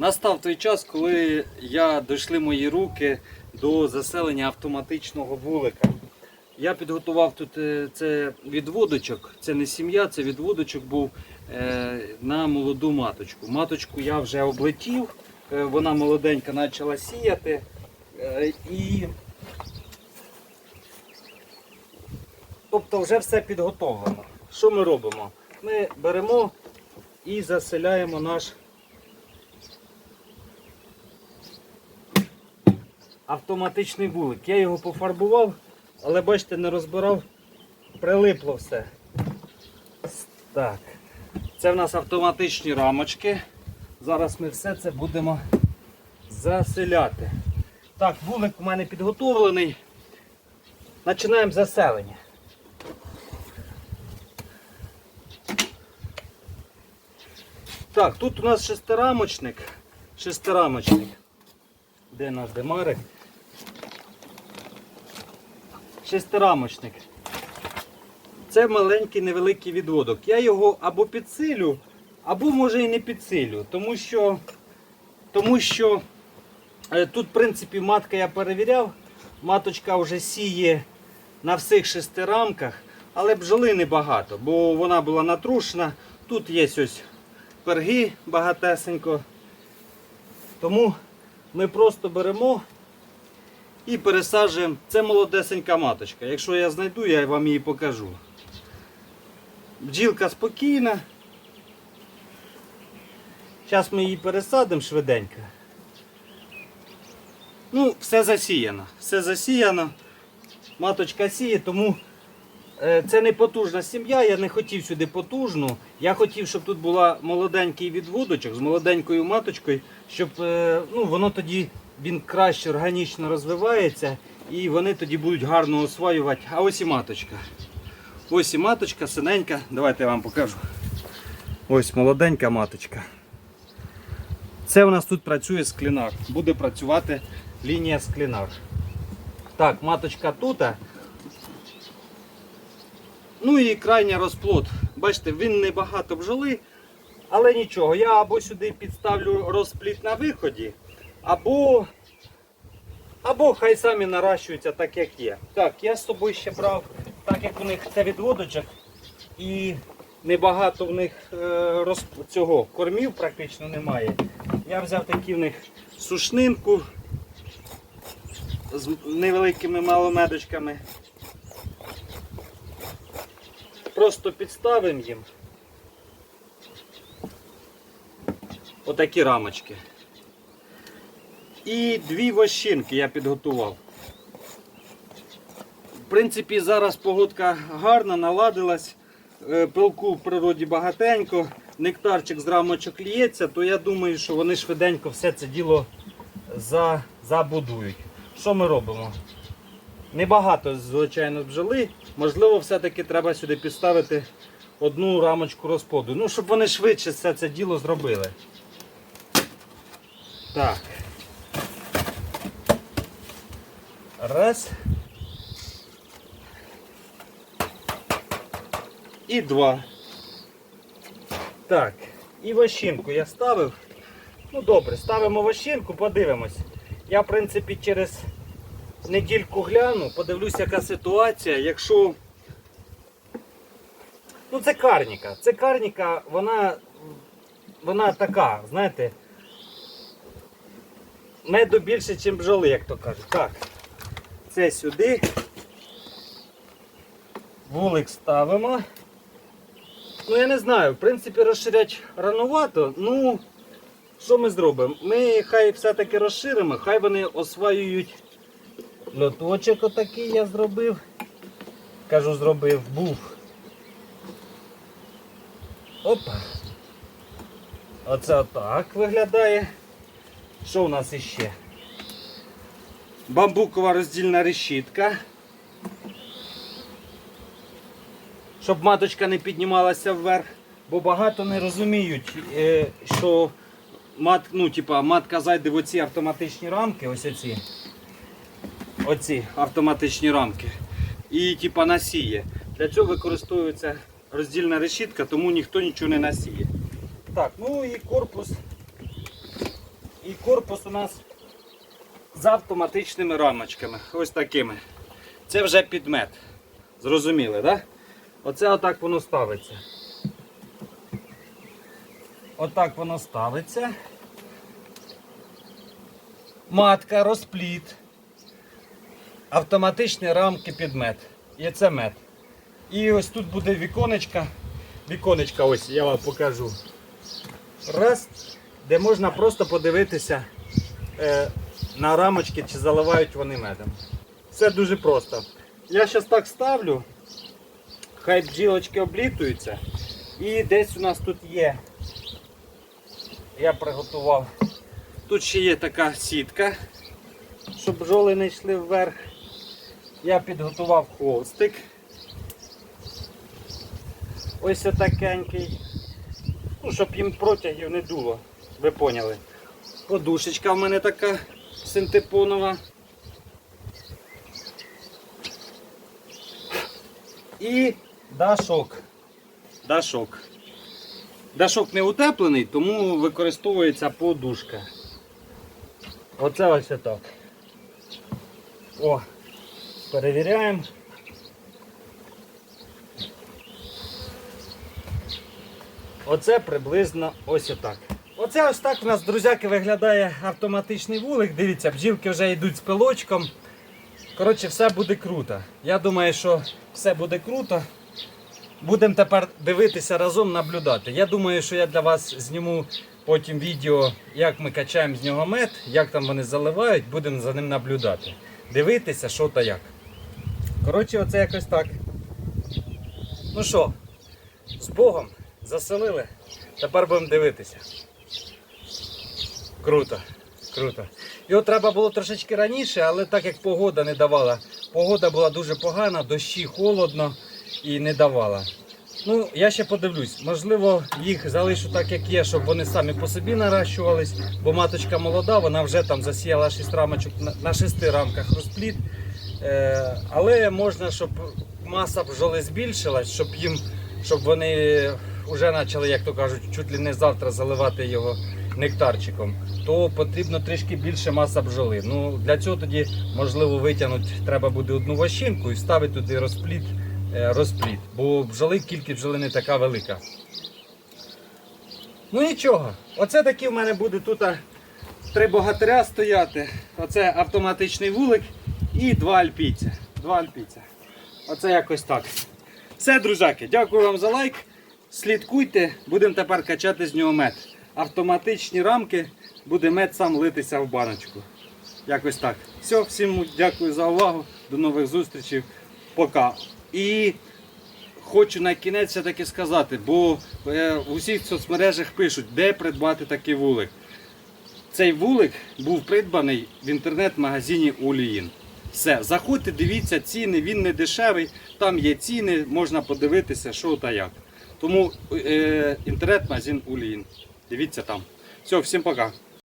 Настав той час, коли я дійшли мої руки до заселення автоматичного вулика. Я підготував тут е, це відводочок, це не сім'я, це відводочок був е, на молоду маточку. Маточку я вже облетів, е, вона молоденька почала сіяти. І тобто вже все підготовлено. Що ми робимо? Ми беремо і заселяємо наш автоматичний вулик. Я його пофарбував, але бачите, не розбирав, прилипло все. Так. Це в нас автоматичні рамочки. Зараз ми все це будемо заселяти. Так, вулик у мене підготовлений. Починаємо заселення. Так, тут у нас шестирамочник. Шестирамочник. Де наш демарик? Шестирамочник. Це маленький невеликий відводок. Я його або підсилю, або може і не підсилю. Тому що, тому що е, тут, в принципі, матка я перевіряв. Маточка вже сіє на всіх шести рамках, але бджоли небагато, бо вона була натрушена. Тут є ось перги багатесенько. Тому ми просто беремо і пересаджуємо. Це молодесенька маточка. Якщо я знайду, я вам її покажу. Бджілка спокійна. Зараз ми її пересадимо швиденько. Ну, все засіяно. Все засіяно. Маточка сіє, тому е, це не потужна сім'я. Я не хотів сюди потужну. Я хотів, щоб тут була молоденький відводочок з молоденькою маточкою, щоб е, ну, воно тоді він краще органічно розвивається і вони тоді будуть гарно освоювати. А ось і маточка. Ось і маточка, синенька. Давайте я вам покажу. Ось молоденька маточка. Це у нас тут працює склінар. Буде працювати лінія склінар. Так, маточка тут. Ну і крайня розплод. Бачите, він не багато бджоли, але нічого. Я або сюди підставлю розпліт на виході, або, або хай самі наращуються так, як є. Так, я з собою ще брав, так як у них це відводочок і небагато в них е, роз... цього кормів практично немає. Я взяв такі в них сушнинку з невеликими маломедочками. Просто підставимо їм отакі рамочки. І дві вощинки я підготував. В принципі, зараз погодка гарна, наладилась. Е, Пилку в природі багатенько, нектарчик з рамочок ліється, то я думаю, що вони швиденько все це діло за, забудують. Що ми робимо? Небагато, звичайно, бджоли. Можливо, все-таки треба сюди підставити одну рамочку розплоду. Ну, щоб вони швидше все це діло зробили. Так. Раз. І два. Так. І вощинку я ставив. Ну добре, ставимо вощинку, подивимось. Я, в принципі, через недільку гляну, подивлюсь, яка ситуація. Якщо. Ну, це карніка. Це карніка, вона, вона така, знаєте, меду більше, ніж бджоли, як то кажуть. Так, це сюди. Вулик ставимо. Ну, я не знаю, в принципі, розширяти ранувато. Ну, що ми зробимо? Ми хай все-таки розширимо, хай вони осваюють льоточок отакий я зробив. Кажу, зробив, був. Опа. Оце отак виглядає. Що у нас іще? Бамбукова роздільна решітка. Щоб маточка не піднімалася вверх, бо багато не розуміють, е, що мат, ну, типа, матка зайде в оці автоматичні рамки, ось оці. Оці автоматичні рамки. І типа насіє. Для цього використовується роздільна решітка, тому ніхто нічого не насіє. Так, ну і корпус І корпус у нас з автоматичними рамочками. Ось такими. Це вже підмет. Зрозуміли, так? Да? Оце отак воно ставиться. Отак воно ставиться. Матка, розпліт. Автоматичні рамки під мед. І це мед. І ось тут буде віконечка. Віконечка ось я вам покажу. Раз, де можна просто подивитися е, на рамочки, чи заливають вони медом. Все дуже просто. Я зараз так ставлю, хай бджілочки облітуються. І десь у нас тут є. Я приготував. Тут ще є така сітка, щоб бджоли не йшли вверх. Я підготував холстик. Ось отакенький. Ну, щоб їм протягів не дуло. Ви поняли. Подушечка в мене така синтепонова. І дашок. Дашок. Дашок не утеплений, тому використовується подушка. Оце ось так. О, перевіряємо. Оце приблизно ось отак. Оце ось так у нас, друзяки, виглядає автоматичний вулик. Дивіться, бджілки вже йдуть з пилочком. Коротше, все буде круто. Я думаю, що все буде круто. Будемо тепер дивитися разом, наблюдати. Я думаю, що я для вас зніму потім відео, як ми качаємо з нього мед, як там вони заливають, будемо за ним наблюдати. Дивитися, що та як. Коротше, оце якось так. Ну що, з Богом заселили. Тепер будемо дивитися. Круто, круто. Його треба було трошечки раніше, але так як погода не давала. Погода була дуже погана, дощі холодно і не давала. Ну, я ще подивлюсь. Можливо, їх залишу так, як є, щоб вони самі по собі наращувались, бо маточка молода, вона вже там засіяла 6 рамочок на- на 6 рамках розплід. Е, але можна, щоб маса бджоли збільшилась, щоб їм, щоб вони вже почали, як то кажуть, чуть ли не завтра заливати його нектарчиком, то потрібно трішки більше маса бджоли. Ну, для цього тоді можливо витягнути треба буде одну ващинку і вставити туди розплід, е, розплід. Бо бджоли, кількість бджоли не така велика. Ну нічого, оце такі в мене буде тут три богатиря стояти. Оце автоматичний вулик і два альпійця. Два альпійця. Оце якось так. Все, друзяки, дякую вам за лайк. Слідкуйте, будемо тепер качати з нього мед. Автоматичні рамки, буде мед сам литися в баночку. Якось так. Все, всім дякую за увагу. До нових зустрічей. Пока. І хочу на кінець все-таки сказати, бо е, в усіх соцмережах пишуть, де придбати такий вулик. Цей вулик був придбаний в інтернет-магазині Уліїн. Все, заходьте, дивіться ціни, він не дешевий, там є ціни, можна подивитися, що та як. Тому е, інтернет-магазин Уліїн. Дивіться там. Все, всім пока.